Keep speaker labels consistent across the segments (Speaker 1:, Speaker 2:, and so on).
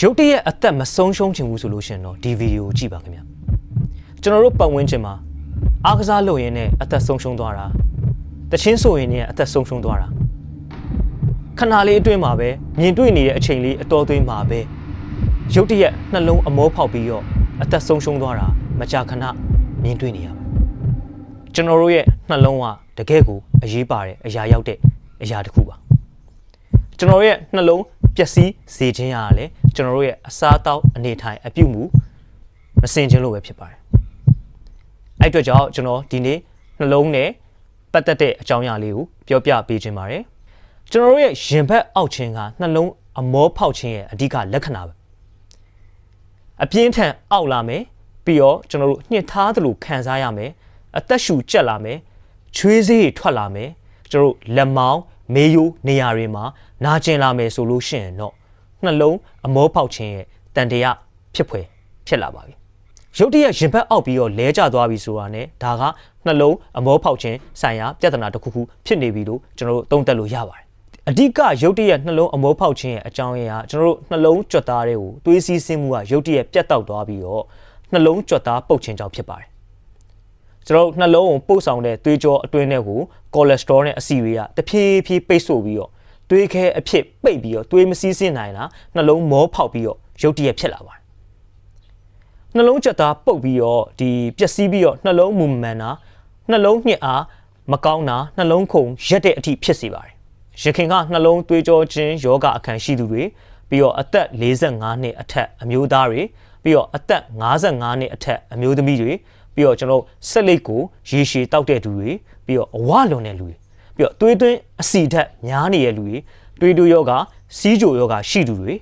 Speaker 1: ရုတ်တရက်အသက်မဆုံးရှုံးချင်ဘူးဆိုလို့ရှရင်တော့ဒီဗီဒီယိုကိုကြည့်ပါခင်ဗျာကျွန်တော်တို့ပတ်ဝန်းကျင်မှာအားကစားလုပ်ရင်းနဲ့အသက်ဆုံးရှုံးသွားတာတချင်းဆိုရင်လည်းအသက်ဆုံးရှုံးသွားတာခဏလေးအတွင်းမှာပဲမြင်တွေ့နေတဲ့အချိန်လေးအတော်သွင်းမှာပဲရုတ်တရက်နှလုံးအမောဖောက်ပြီးတော့အသက်ဆုံးရှုံးသွားတာမကြာခဏမြင်တွေ့နေရပါကျွန်တော်တို့ရဲ့နှလုံးကတကယ့်ကိုအရေးပါတဲ့အရာရောက်တဲ့အရာတစ်ခုပါကျွန်တော်ရဲ့နှလုံး ပျက်စီးစေခြင်းရတာလေကျွန်တော်တို့ရဲ့အစားအသောက်အနေထိုင်အပြုမှုမစင်ခြင်းလို့ပဲဖြစ်ပါတယ်အဲ့အတွက်ကြောင့်ကျွန်တော်ဒီနေ့နှလုံးနဲ့ပတ်သက်တဲ့အကြောင်းအရာလေးကိုပြောပြပေးခြင်းပါတယ်ကျွန်တော်တို့ရဲ့ရင်ဘတ်အောက်ခြင်းကနှလုံးအမောဖောက်ခြင်းရဲ့အဓိကလက္ခဏာပဲအပြင်းထန်အောက်လာမယ်ပြီးတော့ကျွန်တော်တို့ညှစ်ထားသလိုခံစားရမယ်အသက်ရှူကျက်လာမယ်ချွေးစေးတွေထွက်လာမယ် ကျွန်တော်တို့လက်မောင်းမေးယိုးနေရာတွေမှာနာကျင်လာမယ်ဆိုလို့ရှိရင်တော့နှလုံးအမောဖောက်ခြင်းရဲ့တန်တရားဖြစ်ဖွယ်ဖြစ်လာပါပြီရုတ်တရက်ရင်ဘတ်အောက်ပြီးတော့လဲကျသွားပြီဆိုတာ ਨੇ ဒါကနှလုံးအမောဖောက်ခြင်းဆိုင်ရာပြဿနာတစ်ခုခုဖြစ်နေပြီလို့ကျွန်တော်တို့သုံးသပ်လို့ရပါတယ်အဓိကရုတ်တရက်နှလုံးအမောဖောက်ခြင်းရဲ့အကြောင်းရင်းကကျွန်တော်တို့နှလုံးကြွက်သားတွေကိုသွေးစည်းဆင်းမှုကရုတ်တရက်ပြတ်တောက်သွားပြီးတော့နှလုံးကြွက်သားပုတ်ခြင်းကြောင့်ဖြစ်ပါတယ် ကျွန်တော်တို့နှလုံးကိုပို့ဆောင်တဲ့သွေးကြောအတွင်းထဲကိုကိုလက်စတရောနဲ့အဆီတွေကတဖြည်းဖြည်းပိတ်ဆို့ပြီးတော့သွေးခဲအဖြစ်ပိတ်ပြီးတော့သွေးမစည်းစင်းနိုင်တာနှလုံးမောဖောက်ပြီးတော့ရုတ်တရက်ဖြစ်လာပါတယ်နှလုံးကြက်သားပုတ်ပြီးတော့ဒီပျက်စီးပြီးတော့နှလုံးမူမှန်တာနှလုံးညှစ်အားမကောင်းတာနှလုံးခုန်ရက်တဲ့အထိဖြစ်စေပါတယ်ရခင်ကနှလုံးသွေးကြောခြင်းယောဂအခန်းရှိသူတွေပြီးတော့အသက်45နှစ်အထက်အမျိုးသားတွေပြီးတော့အသက်55နှစ်အထက်အမျိုးသမီးတွေ ပြီးတော့ကျွန်တော်ဆက်လက်ကိုရေရှည်တောက်တဲ့သူတွေပြီးတော့အဝလွန်တဲ့လူတွေပြီးတော့သွေးသွင်းအဆီဓာတ်များနေတဲ့လူတွေတွေးတူယောဂစီးကြိုယောဂရှိသူတွေ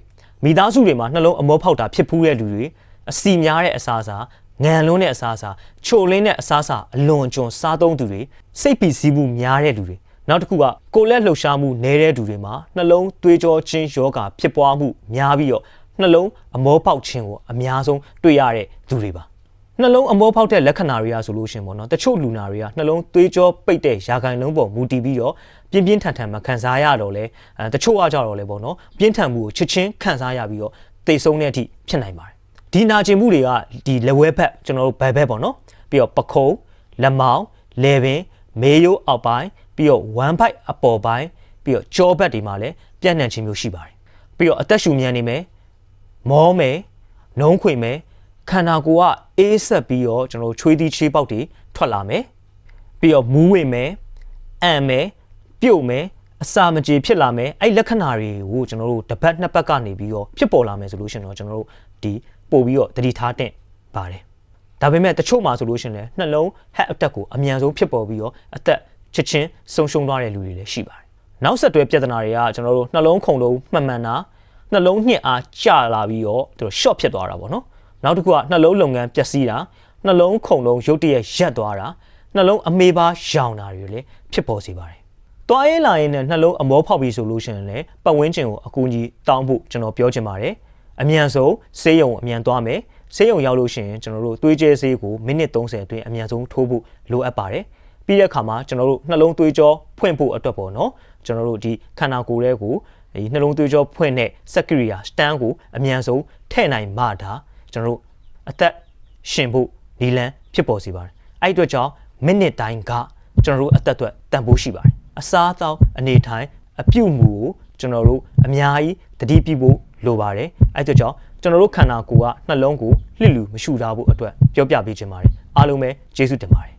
Speaker 1: မိသားစုတွေမှာနှလုံးအမောဖောက်တာဖြစ်ဖူးတဲ့လူတွေအဆီများတဲ့အစားအစာငံလွန်းတဲ့အစားအစာချိုလင်းတဲ့အစားအစာအလွန်အကျွံစားသုံးသူတွေစိတ်ပီစည်းမှုများတဲ့လူတွေနောက်တစ်ခုကကိုယ်လက်လှုပ်ရှားမှုနည်းတဲ့သူတွေမှာနှလုံးသွေးကြောချင်းယောဂဖြစ်ပွားမှုများပြီးတော့နှလုံးအမောပေါက်ခြင်းကိုအများဆုံးတွေ့ရတဲ့သူတွေပါ နှလုံးအမောဖောက်တဲ့လက္ခဏာတွေကဆိုလို့ရှိရင်ပေါ့နော်တချို့လူနာတွေကနှလုံးသွေးကြောပိတ်တဲ့ရာဂိုင်လုံးပေါ်မူတည်ပြီးတော့ပြင်းပြင်းထန်ထန်မခံစားရတော့လဲအဲတချို့အကြတော့လဲပေါ့နော်ပြင်းထန်မှုကိုချက်ချင်းခံစားရပြီးတော့တိတ်ဆုံးတဲ့အထိဖြစ်နိုင်ပါတယ်ဒီနာကျင်မှုတွေကဒီလက်ဝဲဘက်ကျွန်တော်တို့ဘယ်ဘက်ပေါ့နော်ပြီးတော့ပခုံးလက်မောင်းလေပင်မေးရိုးအောက်ပိုင်းပြီးတော့ဝမ်ဘိုက်အပေါ်ပိုင်းပြီးတော့ကြောဘက်တွေမှာလည်းပြန့်နှံ့ခြင်းမျိုးရှိပါတယ်ပြီးတော့အသက်ရှူမြန်နေမယ်မောမယ်နှုံးခွေမယ် ခန္ဓာကိုယ်ကအေးဆက်ပြီးတော့ကျွန်တော်တို့ချွေးသီးချေးပေါက်တွေထွက်လာမယ်ပြီးတော့မူးဝေမယ်အံ့မယ်ပြုတ်မယ်အစာမကြေဖြစ်လာမယ်အဲ့လက္ခဏာတွေကိုကျွန်တော်တို့တစ်ပတ်နှစ်ပတ်ကနေပြီးတော့ဖြစ်ပေါ်လာမယ်ဆိုလို့ရှိရင်တော့ကျွန်တော်တို့ဒီပို့ပြီးတော့တတိထားတင်ပါတယ်ဒါပေမဲ့တချို့မှာဆိုလို့ရှိရင်လည်းနှလုံး heart attack ကိုအမြန်ဆုံးဖြစ်ပေါ်ပြီးတော့အသက်ချက်ချင်းဆုံးရှုံးသွားတဲ့လူတွေလည်းရှိပါတယ်နောက်ဆက်တွဲပြဿနာတွေကကျွန်တော်တို့နှလုံးခုန်လုံးမှန်မှန်တာနှလုံးညှစ်အားကျလာပြီးတော့သူတို့ short ဖြစ်သွားတာပေါ့နော် နောက်တစ်ခုကနှလုံးလုပ်ငန်းပျက်စီးတာနှလုံးခုန်လုံးရုတ်တရက်ရက်သွားတာနှလုံးအမေးပါရောင်တာတွေလည်းဖြစ်ပေါ်စေပါတယ်တွားရေးလာရင်လည်းနှလုံးအမောဖောက်ပြီးဆိုလို့ရှိရင်လည်းပတ်ဝန်းကျင်ကိုအကူအညီတောင်းဖို့ကျွန်တော်ပြောချင်ပါတယ်အမြန်ဆုံးဆေးရုံအမြန်သွားမယ်ဆေးရုံရောက်လို့ရှိရင်ကျွန်တော်တို့သွေးကြဲဆေးကိုမိနစ်30အတွင်းအမြန်ဆုံးထိုးဖို့လိုအပ်ပါတယ်ပြီးတဲ့အခါမှာကျွန်တော်တို့နှလုံးသွေးကြောဖွင့်ဖို့အတွက်ပေါ့နော်ကျွန်တော်တို့ဒီခန္ဓာကိုယ်ရဲ့ကိုဒီနှလုံးသွေးကြောဖွင့်တဲ့စက်ကရိယာစတန်ကိုအမြန်ဆုံးထည့်နိုင်မှဒါ ကျွန်တော်တို့အသက်ရှင်ဖို့နီလန်းဖြစ်ပေါ်စေပါတယ်အဲ့ဒီအတွက်ကြောင့်မိနစ်တိုင်းကကျွန်တော်တို့အသက်အတွက်တန်ဖိုးရှိပါတယ်အစားအသောက်အနေထိုင်အပြုတ်မှုကိုကျွန်တော်တို့အများကြီးတတိပြုဖို့လိုပါတယ်အဲ့ဒီအတွက်ကြောင့်ကျွန်တော်တို့ခန္ဓာကိုယ်ကနှလုံးကိုလှစ်လူမရှူထားဖို့အတွက်ပြောပြပေးခြင်းပါတယ်အားလုံးပဲကျေးဇူးတင်ပါတယ်